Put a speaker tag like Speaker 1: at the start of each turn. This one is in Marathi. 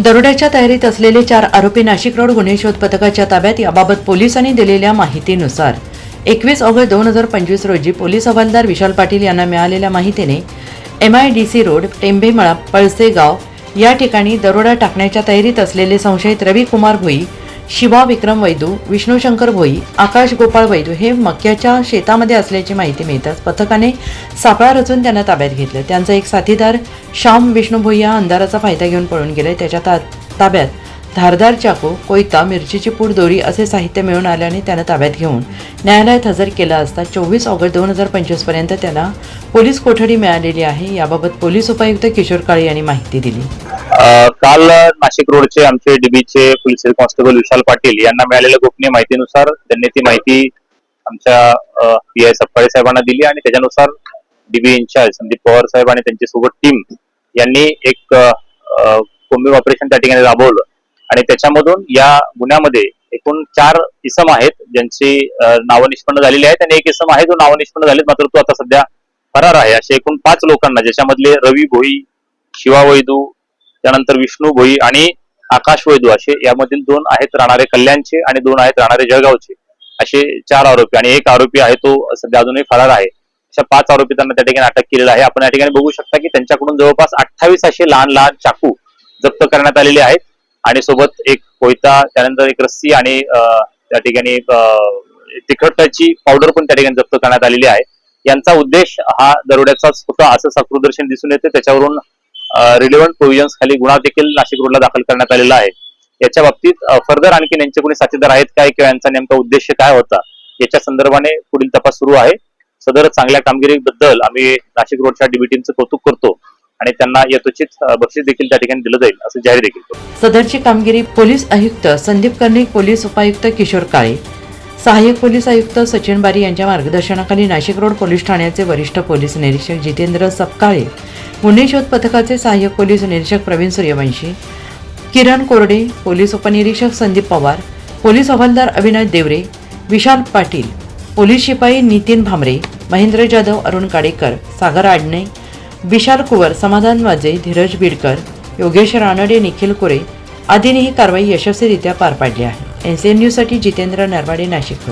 Speaker 1: दरोड्याच्या तयारीत असलेले चार आरोपी नाशिक रोड गुन्हे शोध पथकाच्या ताब्यात याबाबत पोलिसांनी दिलेल्या माहितीनुसार एकवीस ऑगस्ट दोन हजार पंचवीस रोजी पोलीस हवालदार विशाल पाटील यांना मिळालेल्या माहितीने M I D C road Tembhemala Palsegaon या ठिकाणी दरोडा टाकण्याच्या तयारीत असलेले संशयित रवी कुमार भोई शिवा विक्रम वैदू विष्णूशंकर भोई आकाश गोपाळ वैदू हे मक्याच्या शेतामध्ये असल्याची माहिती मिळताच पथकाने सापळा रचून त्यांना ताब्यात घेतलं. त्यांचा एक साथीदार श्याम विष्णू भोई या अंधाराचा फायदा घेऊन पळून गेले. त्याच्या ता ताब्यात धारदार चाकू कोयता मिरचीची पूड दोरी असे साहित्य मिळून आल्याने त्यानं ताब्यात घेऊन न्यायालयात हजर केला असता चोवीस ऑगस्ट दोन हजार पंचवीसपर्यंत त्याला पोलीस कोठडी मिळालेली आहे. याबाबत पोलीस उपायुक्त किशोर काळे यांनी माहिती दिली.
Speaker 2: काल नाशिक रोडचे आमचे डीबीचे पोलीस कॉन्स्टेबल विशाल पाटील यांना मिळालेल्या गोपनीय माहितीनुसार त्यांनी ती माहिती आमच्या पी आय सप्पाळे साहेबांना दिली आणि त्याच्यानुसार D B in charge Sandeep Pawar साहेब आणि त्यांची सोबत टीम यांनी एक कोंबी ऑपरेशन त्या ठिकाणी राबवलं. आणि त्याच्यामधून या गुन्ह्यामध्ये एकूण चार इसम आहेत ज्यांची नावं निष्पन्न झालेली आहेत आणि एक इसम आहे जो नावं निष्पन्न झालेत मात्र तो आता सध्या फरार आहे. असे एकूण पाच लोकांना ज्याच्यामधले रवी भोई शिवा वैदू त्यानंतर विष्णू भोई आणि आकाश वैदू असे यामधील दोन आहेत राहणारे कल्याणचे आणि दोन आहेत राहणारे जळगावचे. असे चार आरोपी आणि एक आरोपी आहे तो सध्या अजूनही फरार आहे. अशा पाच आरोपी त्यांना त्या ठिकाणी अटक केलेला आहे. आपण या ठिकाणी बघू शकता की त्यांच्याकडून जवळपास अठ्ठावीस असे लहान लहान चाकू जप्त करण्यात आलेले आहेत. आणि सोबत एक कोयता त्यानंतर एक रस्सी आणि अं, त्या ठिकाणी अं, तिखटाची पावडर पण त्या ठिकाणी जप्त करण्यात आलेली आहे. यांचा उद्देश हा दरोड्याचाच होता असं सकृदर्शन दिसून येते. त्याच्यावरून रिलेव्हंट प्रोव्हिजन्स खाली गुन्हा देखील नाशिक रोडला दाखल करण्यात आलेला आहे. याच्या बाबतीत फर्दर आणखी यांचे कोणी साथीदार आहेत काय किंवा यांचा नेमका उद्देश काय होता याच्या संदर्भाने पुढील तपास सुरू आहे. सदर चांगल्या कामगिरीबद्दल आम्ही नाशिक रोडच्या डीबी टीमचं कौतुक करतो आणि त्यांना यथोचित बक्षीस देखील त्या ठिकाणी दिलं जाईल असं जाहीर देखील करतो.
Speaker 1: सदरची कामगिरी पोलीस आयुक्त संदीप कर्णिक पोलीस उपायुक्त किशोर काळे सहाय्यक पोलीस आयुक्त सचिन बारी यांच्या मार्गदर्शनाखाली नाशिक रोड पोलीस ठाण्याचे वरिष्ठ पोलीस निरीक्षक जितेंद्र सपकाळे गुन्हे शोध पथकाचे सहाय्यक पोलीस निरीक्षक प्रवीण सूर्यवंशी किरण कोरडे पोलीस उपनिरीक्षक संदीप पवार पोलीस हवालदार अविनाश देवरे विशाल पाटील पोलीस शिपाई नितीन भामरे महेंद्र जाधव अरुण काडेकर सागर आडणे विशाल कुवर समाधान वाजे धीरज बिडकर योगेश रानडे निखिल कुरे आदींनी ही कारवाई यशस्वीरित्या पार पाडली आहे. एन सी एन न्यूजसाठी जितेंद्र नरवाडे नाशिक